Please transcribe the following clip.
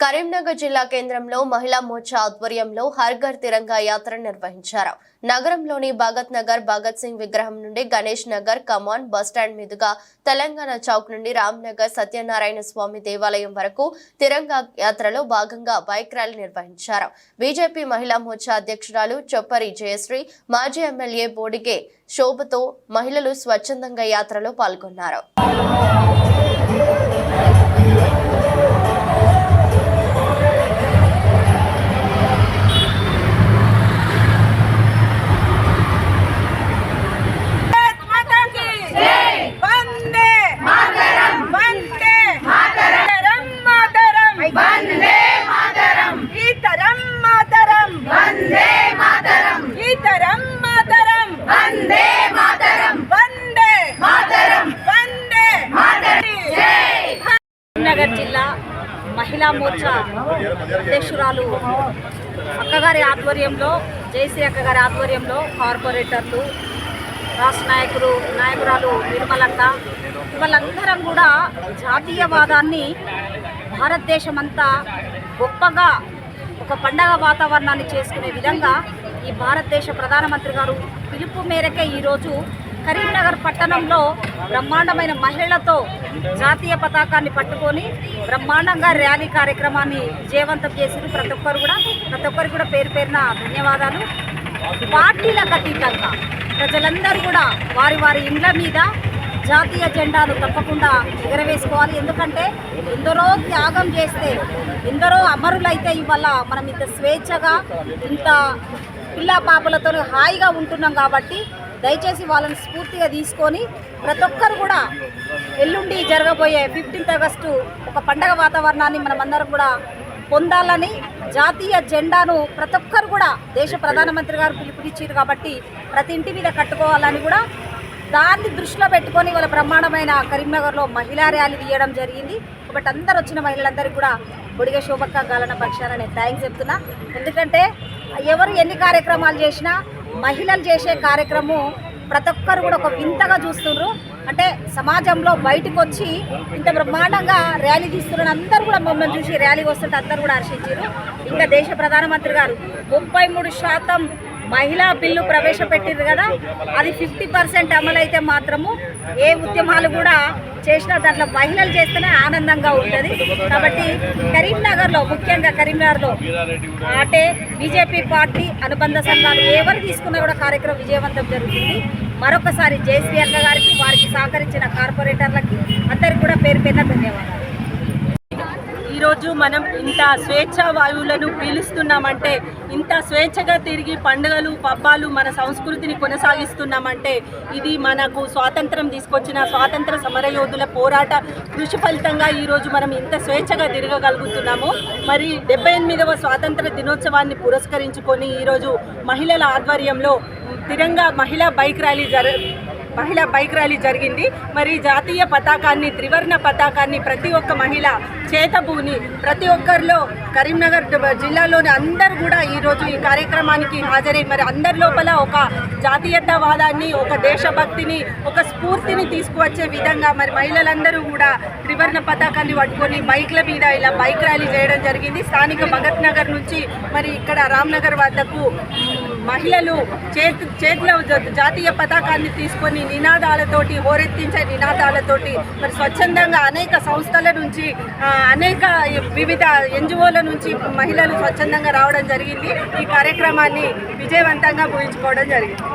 కరీంనగర్ జిల్లా కేంద్రంలో మహిళా మోర్చా ఆధ్వర్యంలో హర్ ఘర్ తిరంగా యాత్ర నిర్వహించారు. నగరంలోని భగత్ నగర్ భగత్ సింగ్ విగ్రహం నుండి గణేష్ నగర్ కమాన్ బస్టాండ్ మీదుగా తెలంగాణ చౌక్ నుండి రామ్ నగర్ సత్యనారాయణ స్వామి దేవాలయం వరకు తిరంగా యాత్రలో భాగంగా బైక్ ర్యాలీ నిర్వహించారు. బీజేపీ మహిళా మోర్చా అధ్యక్షురాలు చొప్పరి జయశ్రీ మాజీ ఎమ్మెల్యే బోడిగే శోభతో మహిళలు స్వచ్ఛందంగా యాత్రలో పాల్గొన్నారు. మహిళా మోర్చా అధ్యక్షురాలు అక్కగారి ఆధ్వర్యంలో జేసీ అక్కగారి ఆధ్వర్యంలో కార్పొరేటర్లు రాష్ట్ర నాయకులు నాయకురాలు నిర్మలక్క వాళ్ళందరం కూడా జాతీయవాదాన్ని భారతదేశం అంతా గొప్పగా ఒక పండగ వాతావరణాన్ని చేసుకునే విధంగా ఈ భారతదేశ ప్రధానమంత్రి గారు పిలుపు మేరకే ఈరోజు కరీంనగర్ పట్టణంలో బ్రహ్మాండమైన మహిళలతో జాతీయ పతాకాన్ని పట్టుకొని బ్రహ్మాండంగా ర్యాలీ కార్యక్రమాన్ని విజయవంతం చేసింది ప్రతి ఒక్కరు కూడా. ప్రతి ఒక్కరికి కూడా పేరు పేరున ధన్యవాదాలు. పార్టీలకు అతీతంగా ప్రజలందరూ కూడా వారి వారి ఇండ్ల మీద జాతీయ జెండాను తప్పకుండా ఎగరవేసుకోవాలి. ఎందుకంటే ఎందరో త్యాగం చేస్తే ఎందరో అమరులైతే ఇవాళ మనం ఇంత స్వేచ్ఛగా ఇంత పిల్ల పాపలతో హాయిగా ఉంటున్నాం కాబట్టి దయచేసి వాళ్ళని స్ఫూర్తిగా తీసుకొని ప్రతి ఒక్కరు కూడా ఎల్లుండి జరగబోయే ఫిఫ్టీన్త్ ఆగస్టు ఒక పండగ వాతావరణాన్ని మనమందరం కూడా పొందాలని జాతీయ జెండాను ప్రతి ఒక్కరు కూడా దేశ ప్రధానమంత్రి గారు పిలుపునిచ్చారు కాబట్టి ప్రతి ఇంటి మీద కట్టుకోవాలని కూడా దాన్ని దృష్టిలో పెట్టుకొని వాళ్ళ బ్రహ్మాండమైన కరీంనగర్లో మహిళా ర్యాలీ తీయడం జరిగింది. కాబట్టి అందరు వచ్చిన మహిళలందరికీ కూడా బొడిగ శోభక్క గాలన పక్షాన నేను థ్యాంక్స్ చెప్తున్నా. ఎందుకంటే ఎవరు ఎన్ని కార్యక్రమాలు చేసినా మహిళలు చేసే కార్యక్రమం ప్రతి ఒక్కరు కూడా ఒక వింతగా చూస్తున్నారు అంటే సమాజంలో బయటకు వచ్చి ఇంత బ్రహ్మాండంగా ర్యాలీ తీస్తున్న అందరూ కూడా మమ్మల్ని చూసి ర్యాలీ వస్తుంటే అందరూ కూడా హర్షించారు ఇంకా దేశ ప్రధానమంత్రి గారు ముప్పై మూడు శాతం మహిళా బిల్లు ప్రవేశపెట్టింది కదా అది ఫిఫ్టీ పర్సెంట్ అమలైతే మాత్రము ఏ ఉద్యమాలు కూడా చేసినా దాంట్లో మహిళలు చేస్తేనే ఆనందంగా ఉంటుంది. కాబట్టి కరీంనగర్లో ముఖ్యంగా కరీంనగర్లో అంటే బీజేపీ పార్టీ అనుబంధ సంఘాలు ఎవరు తీసుకున్నా కూడా కార్యక్రమం విజయవంతం జరుగుతుంది. మరొకసారి జయశ్రీ అన్న గారికి వారికి సహకరించిన కార్పొరేటర్లకి అందరికి కూడా పేరు పేరున ధన్యవాదాలు. ఈరోజు మనం ఇంత స్వేచ్ఛ వాయువులను పీలుస్తున్నామంటే ఇంత స్వేచ్ఛగా తిరిగి పండుగలు పబ్బాలు మన సంస్కృతిని కొనసాగిస్తున్నామంటే ఇది మనకు స్వాతంత్రం తీసుకొచ్చిన స్వాతంత్ర సమరయోధుల పోరాట కృషి ఫలితంగా ఈరోజు మనం ఇంత స్వేచ్ఛగా తిరగగలుగుతున్నాము. మరి డెబ్బై ఎనిమిదవ స్వాతంత్ర దినోత్సవాన్ని పురస్కరించుకొని ఈరోజు మహిళల ఆధ్వర్యంలో తిరంగా మహిళా బైక్ ర్యాలీ జర మహిళా బైక్ ర్యాలీ జరిగింది. మరి జాతీయ పతాకాన్ని త్రివర్ణ పతాకాన్ని ప్రతి ఒక్క మహిళ చేతబూని ప్రతి ఒక్కరిలో కరీంనగర్ జిల్లాలోని అందరూ కూడా ఈరోజు ఈ కార్యక్రమానికి హాజరై మరి అందరి లోపల ఒక జాతీయతావాదాన్ని ఒక దేశభక్తిని ఒక స్ఫూర్తిని తీసుకువచ్చే విధంగా మరి మహిళలందరూ కూడా త్రివర్ణ పతాకాన్ని పట్టుకొని బైక్ల మీద ఇలా బైక్ ర్యాలీ చేయడం జరిగింది. స్థానిక భగత్ నగర్ నుంచి మరి ఇక్కడ రామ్నగర్ వద్దకు మహిళలు చేతి చేతిలో జాతీయ పతాకాన్ని తీసుకొని నినాదాలతోటి హోరెత్తించే నినాదాలతోటి మరి స్వచ్ఛందంగా అనేక సంస్థల నుంచి అనేక వివిధ ఎన్జిఓల నుంచి మహిళలు స్వచ్ఛందంగా రావడం జరిగింది. ఈ కార్యక్రమాన్ని విజయవంతంగా ముగించుకోవడం జరిగింది.